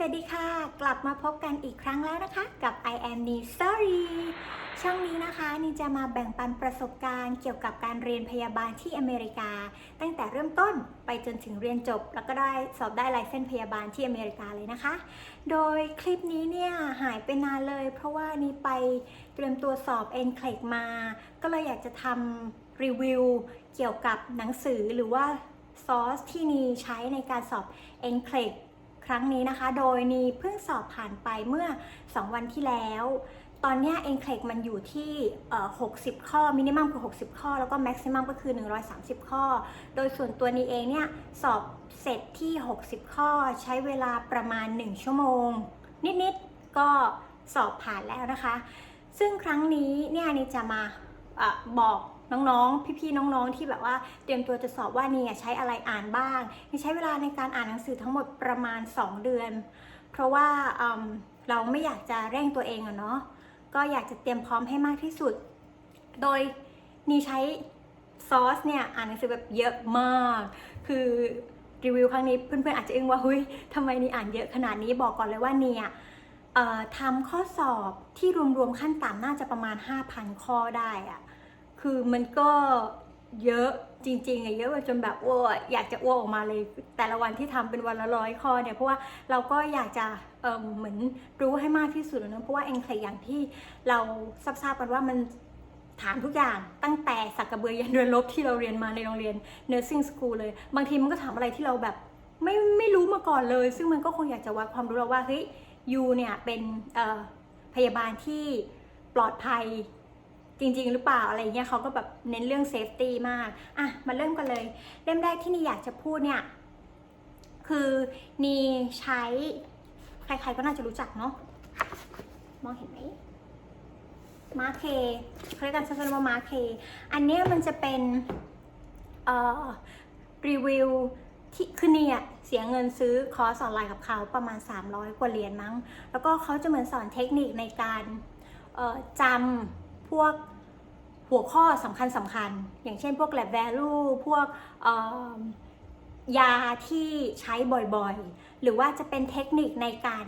สวัสดีค่ะ กลับมาพบกันอีกครั้งแล้วนะคะ กับ I am n e Story ช่องนี้นะคะนี่จะมาแบ่งปันประสบการณ์เกี่ยวกับการเรียนพยาบาลที่อเมริกา ตั้งแต่เริ่มต้นไปจนถึงเรียนจบ แล้วก็ได้สอบได้ไลเซนส์พยาบาลที่อเมริกาเลยนะคะ โดยคลิปนี้เนี่ยหายไปนานเลย เพราะว่านี่ไปเตรียมตัวสอบ n c l e มา ก็เลยอยากจะทำรีวิวเกี่ยวกับหนังสือหรือว่าซอสที่นี่ใช้ในการสอบ n c l e ค ครั้งนี้นะคะ โดยนีเพิ่งสอบผ่านไปเมื่อ 2 วันที่แล้ว ตอนนี้เอ็นเคลกมันอยู่ที่ 60 ข้อ มินิมัมคือ 60 ข้อ แล้วก็แม็กซิมัมก็คือ 130 ข้อ โดยส่วนตัวนี้เองเนี่ย สอบเสร็จที่ 60 ข้อ ใช้เวลาประมาณ 1 ชั่วโมง นิดๆ ก็สอบผ่านแล้วนะคะ ซึ่งครั้งนี้เนี่ยนี่จะมาออบอก น้องๆ พี่ๆ น้องๆ ที่แบบว่าเตรียมตัวจะสอบว่านี่ใช้อะไรอ่านบ้างนี่ใช้เวลาในการอ่านหนังสือทั้งหมดประมาณ 2 เดือน เพราะว่าอืมเราไม่อยากจะเร่งตัวเองอะเนาะ ก็อยากจะเตรียมพร้อมให้มากที่สุด โดยนี่ใช้ซอสเนี่ยอ่านหนังสือแบบเยอะมาก คือรีวิวครั้งนี้เพื่อนๆอาจจะอึ้งว่าเฮ้ยทำไมนี่อ่านเยอะขนาดนี้บอกก่อนเลยว่าเนี่ยเอ่อทำข้อสอบที่รวมๆขั้นต่ำน่าจะประมาณ 5,000 ข้อได้อะ คือมันก็เยอะจริงๆอะเยอะจนแบบอ้วอยากจะอ้วกออกมาเลย แต่ละวันที่ทำเป็นวันละร้อยข้อเนี่ยเพราะว่าเราก็อยากจะเออเหมือนรู้ให้มากที่สุดนะเพราะว่าเอ็นเคอย่างที่เราทราบๆกันว่ามันถามทุกอย่างตั้งแต่สักกระเบือยันเรือรบที่เราเรียนมาในโรงเรียน nursing school เลย บางทีมันก็ถามอะไรที่เราแบบไม่ไม่รู้มาก่อนเลย ซึ่งมันก็คงอยากจะวัดความรู้เราว่าเฮ้ยยูเนี่ยเป็นเออพยาบาลที่ปลอดภัย จริง ๆ หรือเปล่าอะไรเงี้ยเขาก็แบบเน้นเรื่องเซฟตี้มาก อะ มาเริ่มกันเลย เล่มแรกที่นี่อยากจะพูดเนี่ย คือนี่ใช้ใครๆก็น่าจะรู้จักเนาะมองเห็นไหมมาเคเขาเรียกกันสั้นๆว่ามาเค อันเนี้ยมันจะเป็นเอ่อรีวิวที่คือเนี่ยเสียเงินซื้อคอร์สออนไลน์กับเขาประมาณ 300 กว่าเหรียญมั้ง แล้วก็เขาจะเหมือนสอนเทคนิคในการจำ พวกหัวข้อสำคัญสำคัญ อย่างเช่นพวก lab value พวกยาที่ใช้บ่อยๆ หรือว่าจะเป็นเทคนิคในการ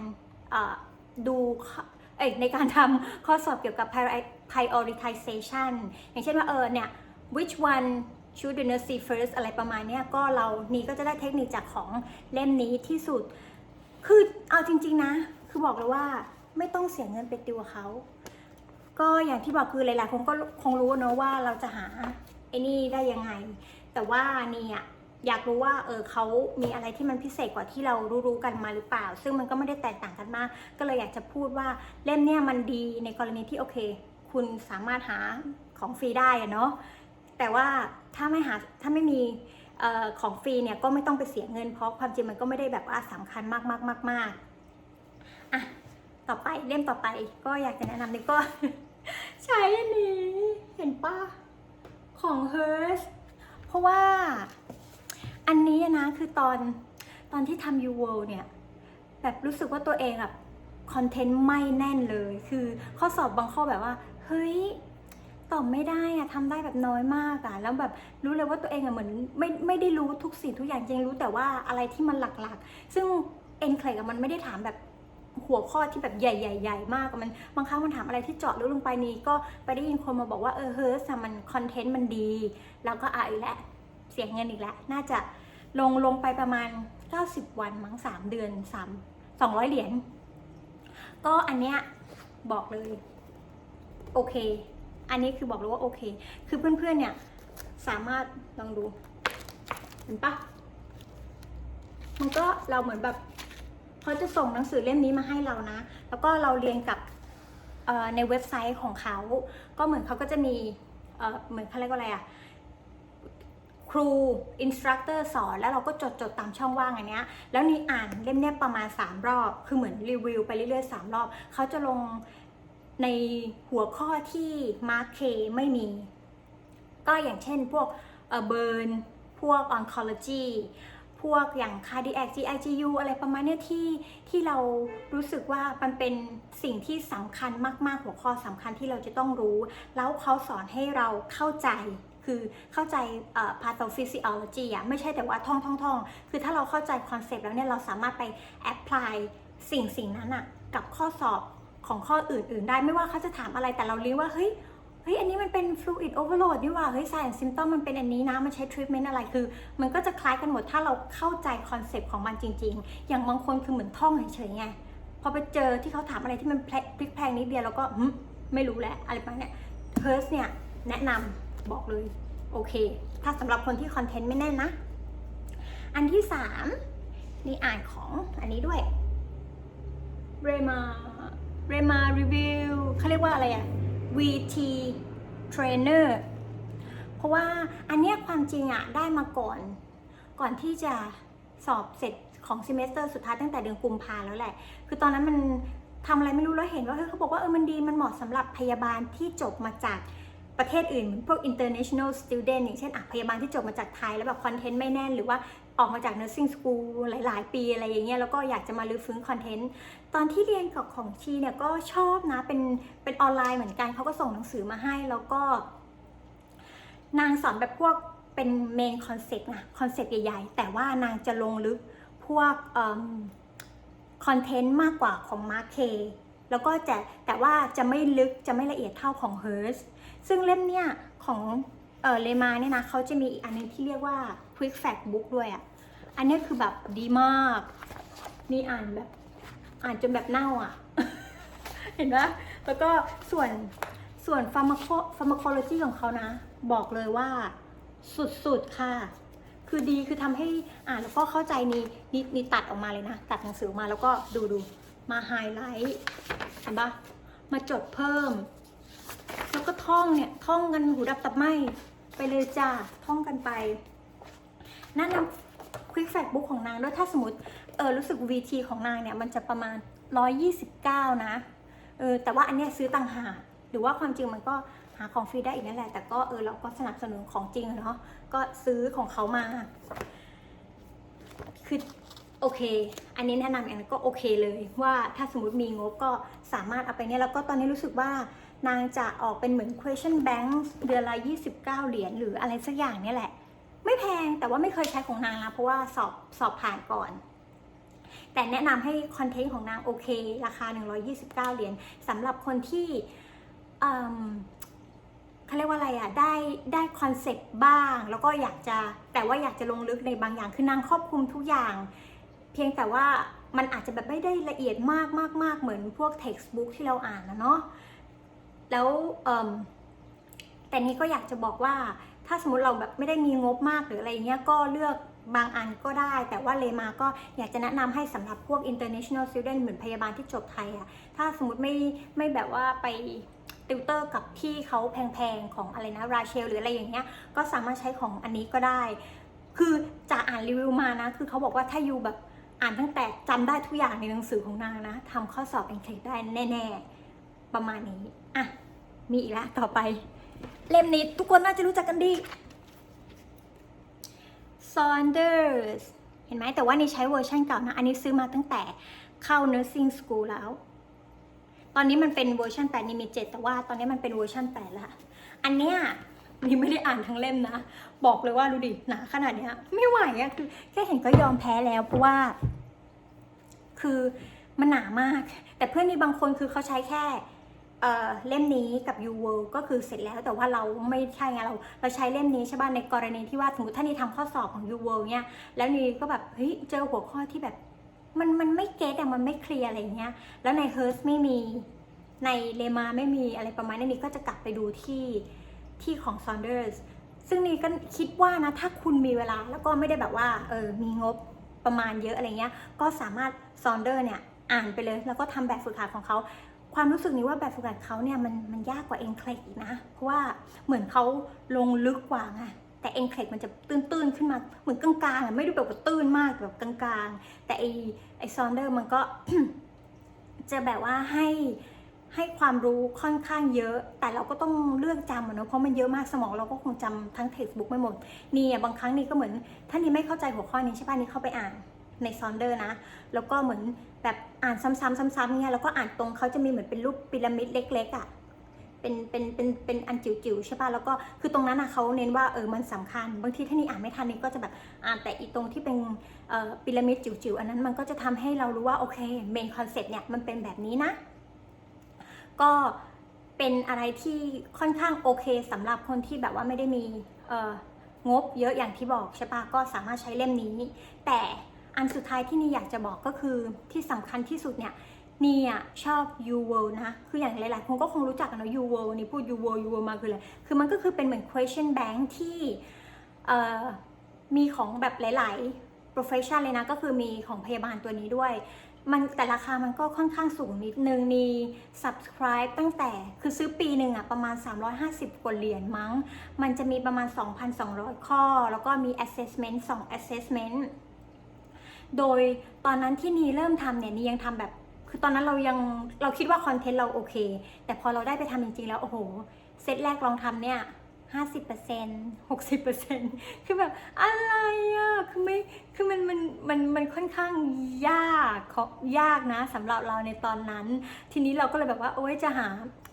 ดูในการทำข้อสอบเกี่ยวกับ prioritization อย่างเช่นว่าเออเนี่ย which one should the nurse see first อะไรประมาณนี้ก็เรานี่ก็จะได้เทคนิคจากของเล่มนี้ที่สุด คือเอาจริง ๆ นะ คือบอกเลยว่าไม่ต้องเสียเงินไปติวเขา ก็อย่างที่บอกคือหลายๆคนก็คงรู้เนอะว่าเราจะหาไอ้นี่ได้ยังไง แต่ว่านี่อะอยากรู้ว่าเออเขามีอะไรที่มันพิเศษกว่าที่เรารู้ๆกันมาหรือเปล่า ซึ่งมันก็ไม่ได้แตกต่างกันมาก ก็เลยอยากจะพูดว่าเล่มเนี่ยมันดีในกรณีที่โอเค คุณสามารถหาของฟรีได้อะเนาะแต่ว่าถ้าไม่หาถ้าไม่มีออของฟรีเนี่ยก็ไม่ต้องไปเสียเงินเพราะความจริงมันก็ไม่ได้แบบว่าสำคัญมากมากมากมากอะต่อไปเล่มต่อไปก็อยากจะแนะนำนี่ก็ ใช้อันนี้ เห็นปะของ Hers เพราะว่าอันนี้นะคือตอนตอนที่ทำ U World เนี่ย แบบรู้สึกว่าตัวเองแบบคอนเทนต์ไม่แน่นเลย คือข้อสอบบางข้อแบบว่า เฮ้ยตอบไม่ได้อะทำได้แบบน้อยมากอะแล้วแบบรู้เลยว่าตัวเองอะเหมือนไม่ไม่ได้รู้ทุกสิ่งทุกอย่างจริงรู้แต่ว่าอะไรที่มันหลักๆ ซึ่งเอ็นเคลกมันไม่ได้ถามแบบ หัวข้อที่แบบใหญ่ ๆ ๆ มากมันบางครั้งมันถามอะไรที่เจาะลึกลงไปนี้ก็ไปได้ยินคนมาบอกว่าเออเฮ้ยมันคอนเทนต์มันดี แล้วก็อะอีกแล้วเสียเงินอีกแล้วน่าจะลงลงไปประมาณ 90 วันมั้ง3 เดือน3 200 เหรียญก็อันเนี้ยบอกเลย โอเค อันนี้คือบอกเลยว่าโอเค คือเพื่อนๆเนี่ยสามารถลองดู เห็นปะมันก็เราเหมือนแบบ เขาจะส่งหนังสือเล่มนี้มาให้เรานะ แล้วก็เราเรียนกับในเว็บไซต์ของเขา ก็เหมือนเขาก็จะมีเหมือนเขาเรียกว่าอะไรอะครูอินสตรัคเตอร์สอนแล้วเราก็จดจดตามช่องว่างอันเนี้ยแล้วนี่อ่านเล่มเนี้ยประมาณ 3 รอบ คือเหมือนรีวิวไปเรื่อยๆ 3 รอบ เขาจะลงในหัวข้อที่มาร์คเคไม่มี ก็อย่างเช่นพวกเบิร์นพวก oncology พวกอย่าง cardiac GIGU อะไรประมาณเนี้ยที่ที่เรารู้สึกว่ามันเป็นสิ่งที่สำคัญมาก ๆ หัวข้อสำคัญที่เราจะต้องรู้ แล้วเขาสอนให้เราเข้าใจคือเข้าใจ pathophysiology อะไม่ใช่แต่ว่าท่องท่องท่องคือถ้าเราเข้าใจคอนเซปต์แล้วเนี่ยเราสามารถไป apply สิ่งสิ่งนั้นอะกับข้อสอบของข้ออื่น ๆ ได้ไม่ว่าเขาจะถามอะไรแต่เรารู้ว่าเฮ้ย เฮ้ยอันนี้มันเป็น fluid overload นี่หว่าเฮ้ย sign and symptom มันเป็นอันนี้นะ มันใช้ treatment อะไรคือ มันก็จะคล้ายกันหมดถ้าเราเข้าใจคอนเซปต์ของมันจริง ๆ อย่างบางคนคือเหมือนท่องเฉยๆไงพอไปเจอที่เขาถามอะไรที่มันพลิกแพลงนิดเดียวแล้วก็ไม่รู้แล้วอะไรประมาณเนี้ยเพิร์สเนี่ยแนะนำบอกเลยโอเค ถ้าสำหรับคนที่คอนเทนต์ไม่แน่นนะ อันที่สามนี่อ่านของอันนี้ด้วยเรมาเรมารีวิวเขาเรียกว่าอะไรอะ VT Trainer เพราะว่าอันเนี้ยความจริงอะได้มาก่อน ก่อนที่จะสอบเสร็จของซีเมสเตอร์สุดท้ายตั้งแต่เดือนกุมภาแล้วแหละ คือตอนนั้นมันทำอะไรไม่รู้แล้วเห็นว่าเฮ้ยเขาบอกว่าเออมันดีมันเหมาะสำหรับพยาบาลที่จบมาจากประเทศอื่นเหมือนพวก international student อย่างเช่นอะพยาบาลที่จบมาจากไทย แล้วแบบคอนเทนต์ไม่แน่นหรือว่า ออกมาจาก nursing school หลาย ๆ ปีอะไรอย่างเงี้ยแล้วก็อยากจะมาลื้อฟื้นคอนเทนต์ ตอนที่เรียนกับของชีเนี่ยก็ชอบนะ เป็นเป็นออนไลน์เหมือนกันเขาก็ส่งหนังสือมาให้แล้วก็ นางสอนแบบพวกเป็นเมนคอนเซ็ปต์นะคอนเซ็ปต์ใหญ่ ๆ แต่ว่านางจะลงลึกพวกคอนเทนต์มากกว่าของมาร์เคแล้วก็จะแต่ว่าจะไม่ลึกจะไม่ละเอียดเท่าของ h e r s ซึ่งเล่มเนี่ยของเออเลมาเนี่ยนะเขาจะมีอีกอันนึงที่เรียกว่า Quick Fact Book ด้วยอะ อันนี้คือแบบดีมาก นี่อ่านแบบ อ่านจนแบบเน่าอะ เห็นปะแล้วก็ส่วนส่วนฟาร์มาโคฟาร์มาโคโลจีของเขานะ บอกเลยว่าสุดๆค่ะ คือดีคือทำให้อ่านแล้วก็เข้าใจนี่นี่นี่ตัดออกมาเลยนะ ตัดหนังสือออกมาแล้วก็ดูดูมาไฮไลท์เห็นปะมาจดเพิ่ม แล้วก็ท่องเนี่ยท่องกันหูดับตับไหมไปเลยจ้าท่องกันไปแนะนำ ควิกแฟกบุ๊กของนางด้วยถ้าสมมติเออรู้สึก VT ของนางเนี่ยมันจะประมาณ 129 นะเออแต่ว่าอันเนี้ยซื้อต่างหากหรือว่าความจริงมันก็หาของฟรีได้อีกนั่นแหละ แต่ก็เออเราก็สนับสนุนของจริงเนาะก็ซื้อของเขามาคือโอเค อันนี้แนะนำอันนั้นก็โอเคเลยว่าถ้าสมมติมีงบก็สามารถเอาไปเนี่ยแล้วก็ตอนนี้รู้สึกว่านางจะออกเป็นเหมือน question bank เดือนละ29 เหรียญหรืออะไรสักอย่างเนี่ยแหละ ไม่แพงแต่ว่าไม่เคยใช้ของนางนะเพราะว่าสอบสอบผ่านก่อน แต่แนะนำให้คอนเทนต์ของนางโอเค ราคา 129 เหรียญสำหรับคนที่เอิ่มเขาเรียกว่าอะไรอะได้ได้คอนเซ็ปต์บ้าง แล้วก็อยากจะแต่ว่าอยากจะลงลึกในบางอย่างคือนางครอบคลุมทุกอย่าง เพียงแต่ว่ามันอาจจะแบบไม่ได้ละเอียดมากมากมากเหมือนพวก textbook ที่เราอ่านนะเนาะแล้วแต่นี้ก็อยากจะบอกว่า ถ้าสมมติเราแบบไม่ได้มีงบมากหรืออะไรเงี้ยก็เลือกบางอันก็ได้ แต่ว่าเลมาก็อยากจะแนะนำให้สำหรับพวก international student เหมือนพยาบาลที่จบไทยอะถ้าสมมติไม่ไม่แบบว่าไปติวเตอร์กับพี่เขาแพงๆ ของอะไรนะราเชลหรืออะไรอย่างเงี้ยก็สามารถใช้ของอันนี้ก็ได้ คือจากอ่านรีวิวมานะ คือเขาบอกว่าถ้าอยู่แบบอ่านตั้งแต่จำได้ทุกอย่างในหนังสือของนางนะทำข้อสอบ English ได้แน่ ๆ ประมาณนี้ อะ มีอีกแล้วต่อไป เล่มนี้ทุกคนน่าจะรู้จักกันดี Saunders เห็นไหมแต่ว่านี่ใช้เวอร์ชันเก่านะ อันนี้ซื้อมาตั้งแต่เข้า nursing school แล้ว ตอนนี้มันเป็นเวอร์ชัน8นี่มี 7 แต่ว่าตอนนี้มันเป็นเวอร์ชัน8ละอันเนี้ยนี่ไม่ได้อ่านทั้งเล่มนะ บอกเลยว่าดูดิหนาขนาดเนี้ยไม่ไหวอะคือแค่เห็นก็ยอมแพ้แล้วเพราะว่า คือมันหนามาก แต่เพื่อนมีบางคนคือเขาใช้แค่ เเล่มนี้กับ U World ก็คือเสร็จแล้วแต่ว่าเราไม่ใช่ไงเราเราใช้เล่มนี้ใช่ป่ะในกรณีที่ว่าสมมติถ้านี่ทำข้อสอบของ U World เนี่ยแล้วนี่ก็แบบเฮ้ยเจอหัวข้อที่แบบมันมันไม่เก็ตอะมันไม่เคลียร์อะไรเงี้ยแล้วใน h e r s ไม่มีในเลมาไม่มีอะไรประมาณนี้นี่ก็จะกลับไปดูที่ที่ของ Saunders ซึ่งนี่ก็คิดว่านะถ้าคุณมีเวลาแล้วก็ไม่ได้แบบว่าเออมีงบประมาณเยอะอะไรเงี้ยก็สามารถ Saunder เนี่ยอ่านไปเลย แล้วก็ทำแบบฝึกหัดของเขา ความรู้สึกนี้ว่าแบบฝึกหัดเขาเนี่ยมันมันยากกว่าเอ็นเคลกอีกนะ เพราะว่าเหมือนเขาลงลึกกว่าไงแต่เอ็นเคลกมันจะตื้นๆขึ้นมาเหมือนกลางๆอะไม่ได้แบบว่าตื้นมากแบบกลางๆ แต่ไอไอซอนเดอร์มันก็จะแบบว่าให้ให้ความรู้ค่อนข้างเยอะ แต่เราก็ต้องเลือกจำอะเนาะเพราะมันเยอะมากสมองเราก็คงจำทั้งเท็กซ์บุ๊กไม่หมดนี่อะบางครั้งนี่ก็เหมือน ถ้านี่ไม่เข้าใจหัวข้อนี้ใช่ป่ะนี่เข้าไปอ่าน ในซอนเดอร์นะ แล้วก็เหมือนแบบอ่านซ้ำๆซ้ำๆเนี่ยแล้วก็อ่านตรงเขาจะมีเหมือนเป็นรูปพีระมิดเล็กๆอะ่ะเป็นเป็นเป็นเป็นอันจิ๋วๆใช่ป่ะแล้วก็คือตรงนั้นนะเขาเน้นว่าเออมันสำคัญ บางทีถ้านี่อ่านไม่ทันนี่ก็จะแบบอ่านแต่อีตรงที่เป็นเอ่อพีระมิดจิ๋วๆอันนั้นมันก็จะทำให้เรารู้ว่าโอเคเมนคอนเซ็ปต์เนี่ยมันเป็นแบบนี้นะ ก็เป็นอะไรที่ค่อนข้างโอเคสำหรับคนที่แบบว่าไม่ได้มีเอ่องบเยอะอย่างที่บอกใช่ป่ะก็สามารถใช้เล่มนี้ แต่ อันสุดท้ายที่นี่อยากจะบอกก็คือที่สำคัญที่สุดเนี่ยนี่อะชอบ you World นะ คืออย่างหลายๆ คนก็คงรู้จักกันเนอะ U World นี่พูด you World you World มาคืออะไร คือมันก็คือเป็นเหมือน question bank ที่มีของแบบหลาย ๆ profession เลยนะ ก็คือมีของพยาบาลตัวนี้ด้วย มันแต่ราคามันก็ค่อนข้างสูงนิดนึงมี subscribe ตั้งแต่คือซื้อปีหนึ่งอะประมาณ 350 กว่าเหรียญมั้ง มันจะมีประมาณ 2,200 ข้อ แล้วก็มี assessment 2 assessment โดยตอนนั้นที่นีเริ่มทำเนี่ยนียังทำแบบ คือตอนนั้นเรายังเราคิดว่าคอนเทนต์เราโอเค แต่พอเราได้ไปทำจริงๆ แล้วโอ้โหเซตแรกลองทำเนี่ย50% 60%คือแบบอะไรอะคือไม่คือมันมันมันมันค่อนข้างยากเขายากนะสำหรับเราในตอนนั้น ทีนี้เราก็เลยแบบว่าโอ๊ยจะหา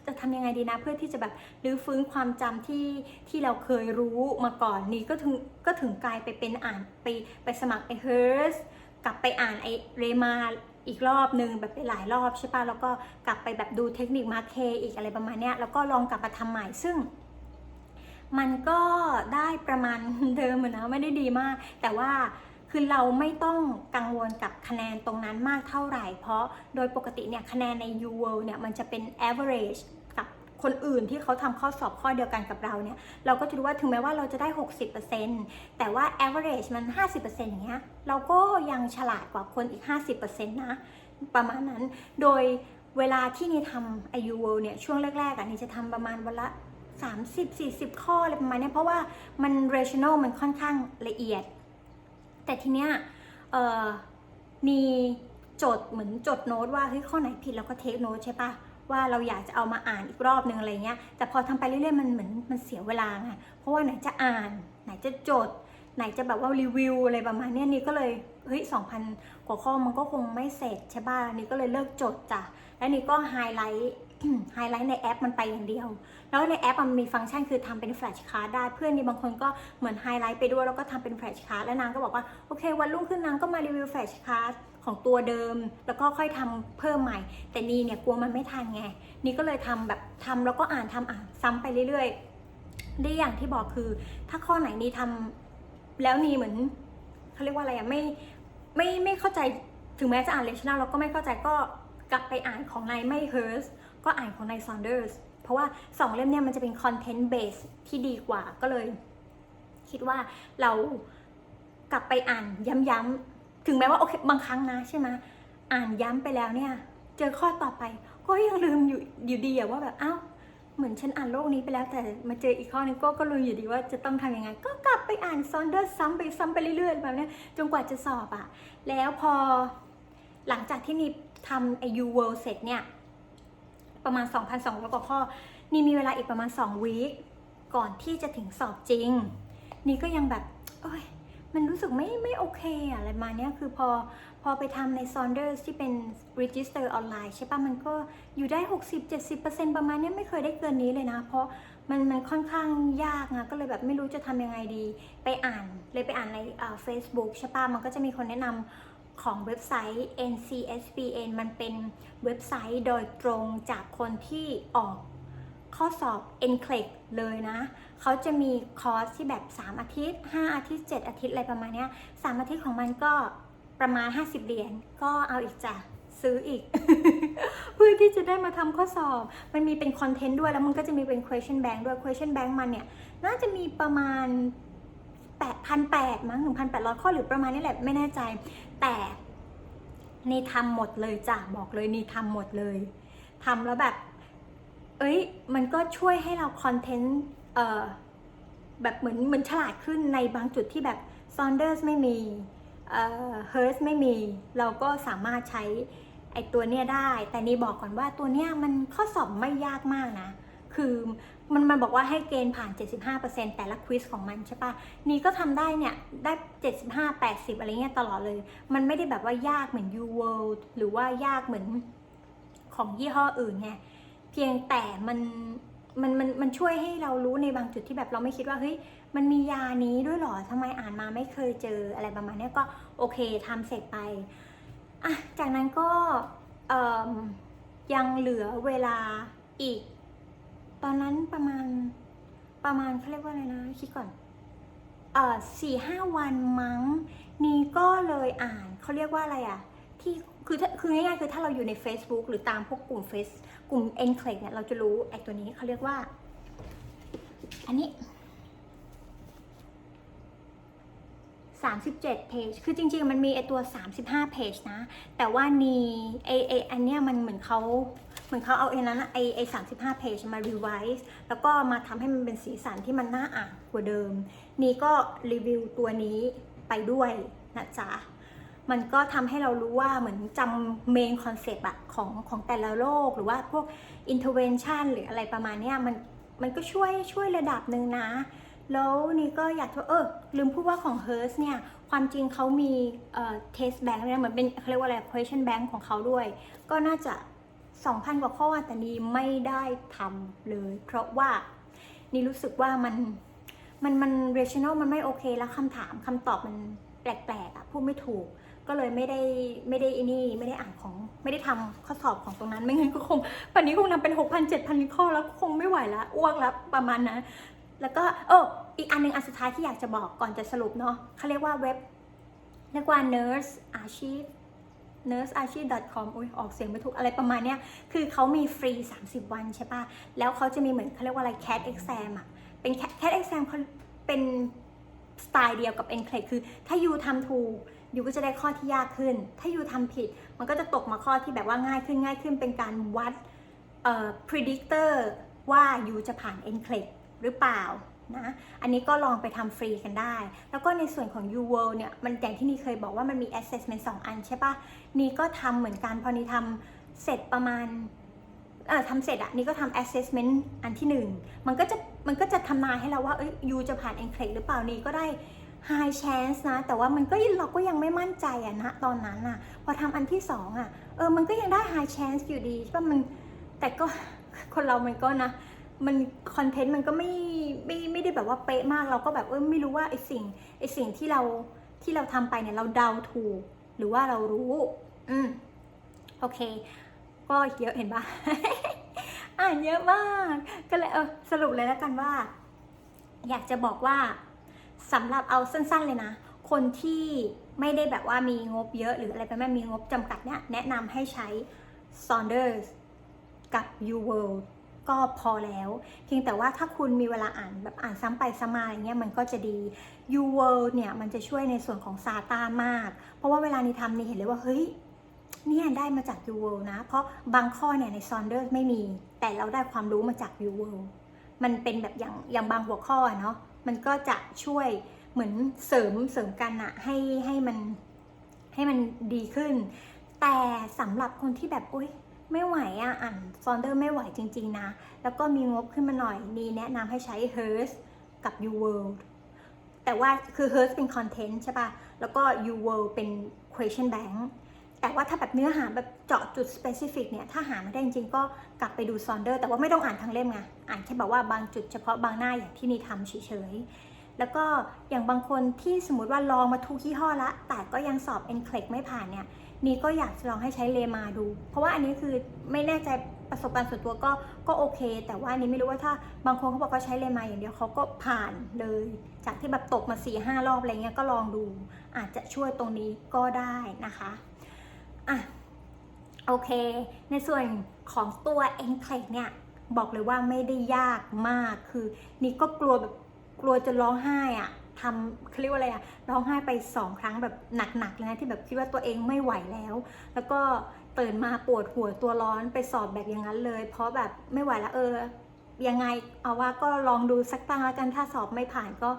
จะทำยังไงดีนะเพื่อที่จะแบบรื้อฟื้นความจำที่ที่เราเคยรู้มาก่อนนี้ก็ถึงก็ถึงกลายไปเป็นอ่านไปไปสมัครไอเฮิร์ส กลับไปอ่านไอเรมาอีกรอบหนึ่งแบบไปหลายรอบใช่ปะแล้วก็กลับไปแบบดูเทคนิคมาร์เคอีกอะไรประมาณเนี้ยแล้วก็ลองกลับมาทำใหม่ซึ่ง มันก็ได้ประมาณเดิมนะไม่ได้ดีมาก แต่ว่าคือเราไม่ต้องกังวลกับคะแนนตรงนั้นมากเท่าไหร่ เพราะโดยปกติเนี่ยคะแนนใน U World เนี่ยมันจะเป็น average คนอื่นที่เขาทำข้อสอบข้อเดียวกันกับเราเนี่ย เราก็จะรู้ว่าถึงแม้ว่าเราจะได้ 60%แต่ว่า average มัน 50%อย่างเงี้ย เราก็ยังฉลาดกว่าคนอีก 50%นะ ประมาณนั้น โดยเวลาที่นี่ทำ IU World เนี่ย ช่วงแรกๆอะนี่จะทำประมาณวันละ 30-40 ข้ออะไรประมาณเนี้ยเพราะว่ามัน rational มันค่อนข้างละเอียด แต่ทีเนี้ยมีจดเหมือนจดโน้ตว่าเฮ้ยข้อไหนผิดแล้วก็เทคโน้ตใช่ปะ ว่าเราอยากจะเอามาอ่านอีกรอบนึงอะไรเงี้ย แต่พอทำไปเรื่อยๆมันเหมือนมันเสียเวลาไงเพราะว่าไหนจะอ่าน ไหนจะจด ไหนจะแบบว่ารีวิวอะไรประมาณนี้นี่ก็เลยเฮ้ย2,000กว่าข้อมันก็คงไม่เสร็จใช่ป่ะนี่ก็เลยเลิกจดจ้ะแล้วนี่ก็ไฮไลท์ไฮไลท์ในแอปมันไปอย่างเดียว แล้วในแอปมันมีฟังก์ชันคือทำเป็นแฟลชการ์ดได้ เพื่อนนี่บางคนก็เหมือนไฮไลท์ไปด้วยแล้วก็ทำเป็นแฟลชการ์ดแล้วนางก็บอกว่าโอเค วันรุ่งขึ้นนางก็มารีวิวแฟลชการ์ดของตัวเดิม แล้วก็ค่อยทำเพิ่มใหม่ แต่นี่เนี่ยกลัวมันไม่ทันไงนี่ก็เลยทำแบบทำแล้วก็อ่านทำอ่านซ้ำไปเรื่อยๆ ได้อย่างที่บอกคือ ถ้าข้อไหนนี่ทำแล้วนี่เหมือนเขาเรียกว่าอะไรอะไม่ไม่ไม่เข้าใจถึงแม้จะอ่านเลชนาเราก็ไม่เข้าใจก็กลับไปอ่านของนายไม่เฮิร์สก็อ่านของนายซอนเดอร์สเพราะว่าสองเล่มเนี่ยมันจะเป็นคอนเทนต์เบสที่ดีกว่าก็เลย คิดว่าเรากลับไปอ่านย้ำๆ ถึงแม้ว่าโอเคบางครั้งนะใช่ไหมอ่านย้ำไปแล้วเนี่ย เจอข้อต่อไป ก็ยังลืมอยู่อยู่ดีอะว่าแบบอ้าวเหมือนฉันอ่านโลกนี้ไปแล้วแต่มาเจออีกข้อนึงก็ก็ลืมอยู่ดีว่าจะต้องทำยังไง ก็กลับไปอ่านซอนเดอร์ซ้ำไปซ้ำไปเรื่อยๆแบบเนี้ยจนกว่าจะสอบอะแล้วพอหลังจากที่นี่ทำไอยูเวิลเสร็จเนี่ย ประมาณ 2,200 กว่าข้อ นี่มีเวลาอีกประมาณ2วีคก่อนที่จะถึงสอบจริง นี่ก็ยังแบบ โอ้ย มันรู้สึกไม่ไม่โอเคอะอะไรมาเนี้ยคือพอพอไปทำใน Saunders ที่เป็น register ออนไลน์ใช่ปะมันก็อยู่ได้ 60-70%ประมาณเนี้ยไม่เคยได้เกินนี้เลยนะ เพราะมันมันค่อนข้างยากนะก็เลยแบบไม่รู้จะทำยังไงดี ไปอ่านเลยไปอ่านในอ่า Facebook ใช่ปะมันก็จะมีคนแนะนำของเว็บไซต์ NCSBN มันเป็นเว็บไซต์โดยตรงจากคนที่ออก ข้อสอบ NCLEX เลยนะ เขาจะมีคอร์สที่แบบ 3 อาทิตย์ 5 อาทิตย์ 7 อาทิตย์อะไรประมาณนี้3อาทิตย์ของมันก็ประมาณ 50 เหรียญก็เอาอีกจ้ะซื้ออีก เพื่อที่จะได้มาทำข้อสอบ มันมีเป็นคอนเทนต์ด้วยแล้วมันก็จะมีเป็น question bank ด้วย question bank มันเนี่ย น่าจะมีประมาณ 8,800 มั้ง 1,800 ข้อหรือประมาณนี้แหละไม่แน่ใจ แต่นี่ทำหมดเลยจ้ะบอกเลยนี่ทำหมดเลยทำแล้วแบบ เอ้ยมันก็ช่วยให้เราคอนเทนต์เอ่อแบบเหมือนเหมือนฉลาดขึ้นในบางจุดที่แบบ Saunders ไม่มีเอ่อ Hertz ไม่มี เราก็สามารถใช้ไอตัวเนี้ยได้ แต่นี่บอกก่อนว่าตัวเนี้ยมันข้อสอบไม่ยากมากนะ คือมันมันบอกว่าให้เกณฑ์ผ่าน 75%แต่ละควิสของมันใช่ปะนี่ก็ทำได้เนี่ย ได้ 75 80 อะไรเงี้ยตลอดเลย มันไม่ได้แบบว่ายากเหมือน U World หรือว่ายากเหมือนของยี่ห้ออื่นไง พียงแต่มันมันมันมันช่วยให้เรารู้ในบางจุดที่แบบเราไม่คิดว่าเฮ้ยมันมียานี้ด้วยหรอทำไมอ่านมาไม่เคยเจออะไรประมาณนี้ก็โอเคทำเสร็จไปอะจากนั้นก็ยังเหลือเวลาอีก ตอนนั้นประมาณประมาณเขาเรียกว่าอะไรนะคิดก่อนเอ่อสี่ห้าวันมั้งนี่ก็เลยอ่านเขาเรียกว่าอะไรอะที่ คือถ้าคือง่ายๆคือถ้าเราอยู่ใน Facebook หรือตามพวกกลุ่มเฟซกลุ่ม e n c l a v e เนี่ยเราจะรู้ไอ้ตัวนี้เขาเรียกว่า อันนี้ 37เพจคือจริงๆ มันมีไอตัว 35เพจนะ แต่ว่านีไอไออันเนี้ยมันเหมือนเขาเหมือนเขาเอาไอ้นั้นไอไอไอ35เพจมา revise แล้วก็มาทำให้มันเป็นสีสันที่มันน่าอ่านกว่าเดิม นี่ก็รีวิวตัวนี้ไปด้วยนะจ๊ะ มันก็ทำให้เรารู้ว่าเหมือนจำเมนคอนเซปต์อะของของแต่ละโรคหรือว่าพวก intervention หรืออะไรประมาณเนี้ยมันมันก็ช่วยช่วยระดับหนึ่งนะ แล้วนี่ก็อยากจะเออลืมพูดว่าของ h e r s เนี่ย ความจริงเขามีเอ่อ test bank เนี่ยเหมือนเป็นเขาเรียกว่าอะไร question bank ของเขาด้วย ก็น่าจะ 2,000 กว่าข้อแต่นี่ไม่ได้ทำเลย เพราะว่านี่รู้สึกว่ามันมันมัน rational มันไม่โอเคแล้วคำถามคำตอบมันแปลกๆอะพูดไม่ถูก ก็เลยไม่ได้ไม่ได้ไอ้นี่ไม่ได้อ่านของไม่ได้ทำข้อสอบของตรงนั้น ไม่งั้นก็คงป่านนี้คงนำเป็น 6,000 7 0 0 ข้อแล้วคงไม่ไหวละอ้วกแล้วประมาณนั้นแล้วก็เอออีกอันหนึงอันสุดท้ายที่อยากจะบอกก่อนจะสรุปเนาะเขาเรียกว่าเว็บเรียกว่า nurse archive nursearchive.com อุ้ยออกเสียงไม่ถูกอะไรประมาณเนี้ย คือเขามีฟรี 30 วันใช่ปะแล้วเขาจะมีเหมือนเขาเรียกว่าอะไร cat exam อะเป็น cat cat exam เขาเป็นสไตล์เดียวกับ enclave คือถ้ายูทำถูก ยูก็จะได้ข้อที่ยากขึ้น ถ้ายูทำผิด มันก็จะตกมาข้อที่แบบว่าง่ายขึ้นง่ายขึ้นเป็นการวัดเอ่อ predictor ว่ายูจะผ่าน enclave หรือเปล่านะ อันนี้ก็ลองไปทำฟรีกันได้ แล้วก็ในส่วนของ U World เนี่ย มันอย่างที่นี่เคยบอกว่ามันมี assessment 2 อันใช่ปะนี่ก็ทำเหมือนกัน พอนี่ทำเสร็จประมาณเออทำเสร็จอะนี่ก็ทำ assessment อันที่หนึ่งมันก็จะ มันก็จะทำนายให้เราว่า เอ้ยยูจะผ่าน enclave หรือเปล่า นี่ก็ได้ high chance นะ แต่ว่ามันก็เราก็ยังไม่มั่นใจอะนะตอนนั้นอะพอทำอันที่สองอะเออมันก็ยังได้ high chance อยู่ดีใช่ปะมันแต่ก็คนเรามันก็นะมันคอนเทนต์มันก็ไม่ไม่ไม่ได้แบบว่าเป๊ะมากเราก็แบบเออไม่รู้ว่าไอสิ่งไอสิ่งที่เราที่เราทำไปเนี่ยเราเดาถูก หรือว่าเรารู้ อืมโอเค ก็เยอะเห็นปะอ่านเยอะมาก ก็เลยเออสรุปเลยแล้วกันว่า อยากจะบอกว่า สำหรับเอาสั้น ๆเลยนะ คนที่ไม่ได้แบบว่ามีงบเยอะหรืออะไรไปไม่มีงบจำกัดเนี่ยแนะนำให้ใช้ Saunders กับ U World ก็พอแล้ว เพียงแต่ว่าถ้าคุณมีเวลาอ่านแบบอ่านซ้ำไปซ้ำมาอย่างเงี้ยมันก็จะดี U World เนี่ยมันจะช่วยในส่วนของซาตามาก เพราะว่าเวลานี้ทำนี่เห็นเลยว่า เฮ้ยเนี่ยได้มาจาก U World นะ เพราะบางข้อเนี่ยใน Saunders ไม่มี แต่เราได้ความรู้มาจาก U World มันเป็นแบบอย่างอย่างบางหัวข้อเนาะ มันก็จะช่วยเหมือนเสริมเสริมกันอะให้ให้มันให้มันดีขึ้น แต่สำหรับคนที่แบบอุ้ยไม่ไหวอะอ่านซอนเดอร์ไม่ไหวจริง ๆ นะ แล้วก็มีงบขึ้นมาหน่อยนี่แนะนำให้ใช้ h e r s กับ U World แต่ว่าคือ h e r s เป็นคอนเทนต์ใช่ปะ่ะ แล้วก็ U World เป็น question bank แต่ว่าถ้าแบบเนื้อหาแบบเจาะจุด specific เนี่ย ถ้าหาไม่ได้จริงๆ ก็กลับไปดูซอนเดอร์ แต่ว่าไม่ต้องอ่านทั้งเล่มไง อ่านแค่แบบว่าบางจุดเฉพาะบางหน้าอย่างที่นี่ทำเฉยๆ แล้วก็อย่างบางคนที่สมมติว่าลองมาทุกยี่ห้อละ แต่ก็ยังสอบ n c l e ไม่ผ่านเนี่ย นี่ก็อยากจะลองให้ใช้เลมาดู เพราะว่าอันนี้คือไม่แน่ใจประสบการณ์ส่วนตัวก็ก็โอเค แต่ว่านนี้ไม่รู้ว่าถ้าบางคนเขาบอกเขาใช้เลมาอย่างเดียวเขาก็ผ่านเลย จากที่แบบตกมา4ี่ห้ารอบอะไรเงี้ยก็ลองดู อาจจะช่วยตรงนี้ก็ได้นะคะ อะโอเค ในส่วนของตัว e n c l a v e เนี่ยบอกเลยว่าไม่ได้ยากมากคือนี่ก็กลัวแบบกลัวจะร้องไห้อะทำเขาเรียกว่าอะไรอะร้องไห้ไปสองครั้งแบบหนักๆเลยนะที่แบบคิดว่าตัวเองไม่ไหวแล้ว แล้วก็ตื่นมาปวดหัวตัวร้อนไปสอบแบบอย่างนั้นเลย เพราะแบบไม่ไหวแล้วเออยังไงเอาว่าก็ลองดูสักตั้งแล้วกันถ้าสอบไม่ผ่านก็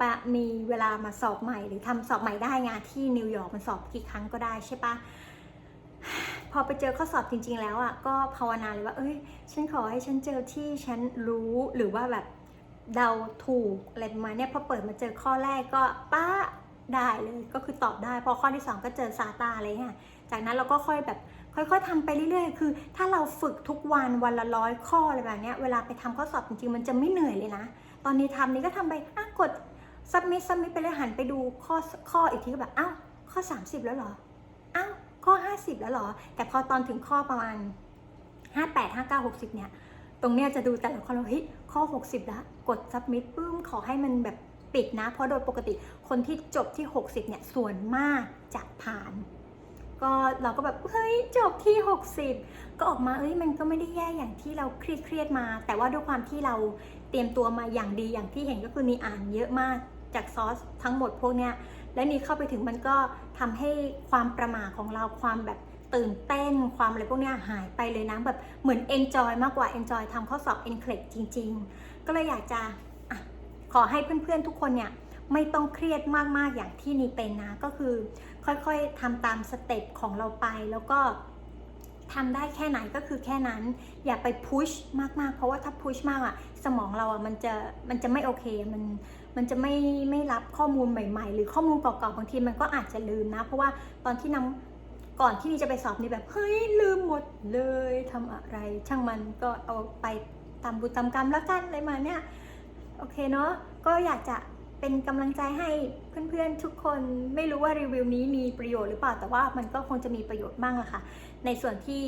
ปะมีเวลามาสอบใหม่หรือทำสอบใหม่ได้ไงที่นิวยอร์กมันสอบกี่ครั้งก็ได้ใช่ปะ พอไปเจอข้อสอบจริง ๆ แล้วอะก็ภาวนาเลยว่า เอ้ย ฉันขอให้ฉันเจอที่ฉันรู้หรือว่าแบบเดาถูกอะไรประมาณเนี้ยพอเปิดมาเจอข้อแรกก็ป้าได้เลยก็คือตอบได้ พอข้อที่สองก็เจอซาตาอะไรเงี้ยจากนั้นเราก็ค่อยแบบค่อยๆทำไปเรื่อยๆ คือ ถ้าเราฝึกทุกวันวันละร้อยข้ออะไรแบบเนี้ยเวลาไปทำข้อสอบจริงๆ มันจะไม่เหนื่อยเลยนะ ตอนนี้ทำนี่ก็ทำไปอะกด submit submit ไปเลยหันไปดูข้อข้ออีกทีก็แบบอ้าวข้อ 30 แล้วเหรออ้าว ข้อ 50 แล้วหรอ แต่พอตอนถึงข้อประมาณ 58 59 60 เนี่ย ตรงเนี้ยจะดูแต่ละข้อแล้วเฮ้ยข้อ 60 แล้ว กด submit ปึ้มขอให้มันแบบปิดนะ เพราะโดยปกติคนที่จบที่ 60 เนี่ย ส่วนมากจะผ่าน ก็เราก็แบบเฮ้ยจบที่ 60 ก็ออกมาเอ้ยมันก็ไม่ได้แย่อย่างที่เราเครียดเครียดมา แต่ว่าด้วยความที่เราเตรียมตัวมาอย่างดีอย่างที่เห็นก็คือนี่อ่านเยอะมากจากซอสทั้งหมดพวกเนี้ย และนี่เข้าไปถึงมันก็ทำให้ความประหม่าของเราความแบบตื่นเต้นความอะไรพวกนี้หายไปเลยนะแบบเหมือน enjoy มากกว่า enjoy ทำข้อสอบ NCLEX จริง ๆ ก็เลยอยากจะอะขอให้เพื่อนๆทุกคนเนี่ยไม่ต้องเครียดมากๆอย่างที่นี่เป็นนะ ก็คือค่อยๆทำตามสเต็ปของเราไปแล้วก็ทำได้แค่ไหนก็คือแค่นั้น อย่าไปพุชมากๆ เพราะว่าถ้าพุชมากอะสมองเราอะมันจะมันจะไม่โอเคมัน มันจะไม่ไม่รับข้อมูลใหม่ๆ หรือข้อมูลเก่าๆบางทีมันก็อาจจะลืมนะ เพราะว่าตอนที่นำก่อนที่นี่จะไปสอบนี่แบบเฮ้ยลืมหมดเลยทำอะไร ช่างมันก็เอาไปตามบุญตามกรรมแล้วกันอะไรมาเนี่ยโอเคเนาะก็อยากจะเป็นกำลังใจให้เพื่อนๆทุกคนไม่รู้ว่ารีวิวนี้มีประโยชน์หรือเปล่าแต่ว่ามันก็คงจะมีประโยชน์บ้างละค่ะ ในส่วนที่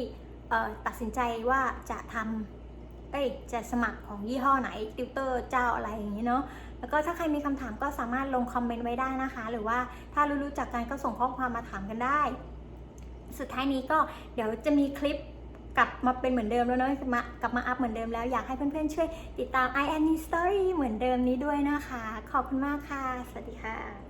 ตัดสินใจว่าจะทำเอ้ยจะสมัครของยี่ห้อไหนติวเตอร์เจ้าอะไรอย่างนี้เนาะ แล้วก็ถ้าใครมีคำถามก็สามารถลงคอมเมนต์ไว้ได้นะคะ หรือว่าถ้ารู้จักกันก็ส่งข้อความมาถามกันได้ สุดท้ายนี้ก็เดี๋ยวจะมีคลิปกลับมาเป็นเหมือนเดิมแล้วเนาะมากลับมาอัพเหมือนเดิมแล้วอยากให้เพื่อนๆช่วยติดตาม i a n Story เหมือนเดิมนี้ด้วยนะคะ ขอบคุณมากค่ะ สวัสดีค่ะ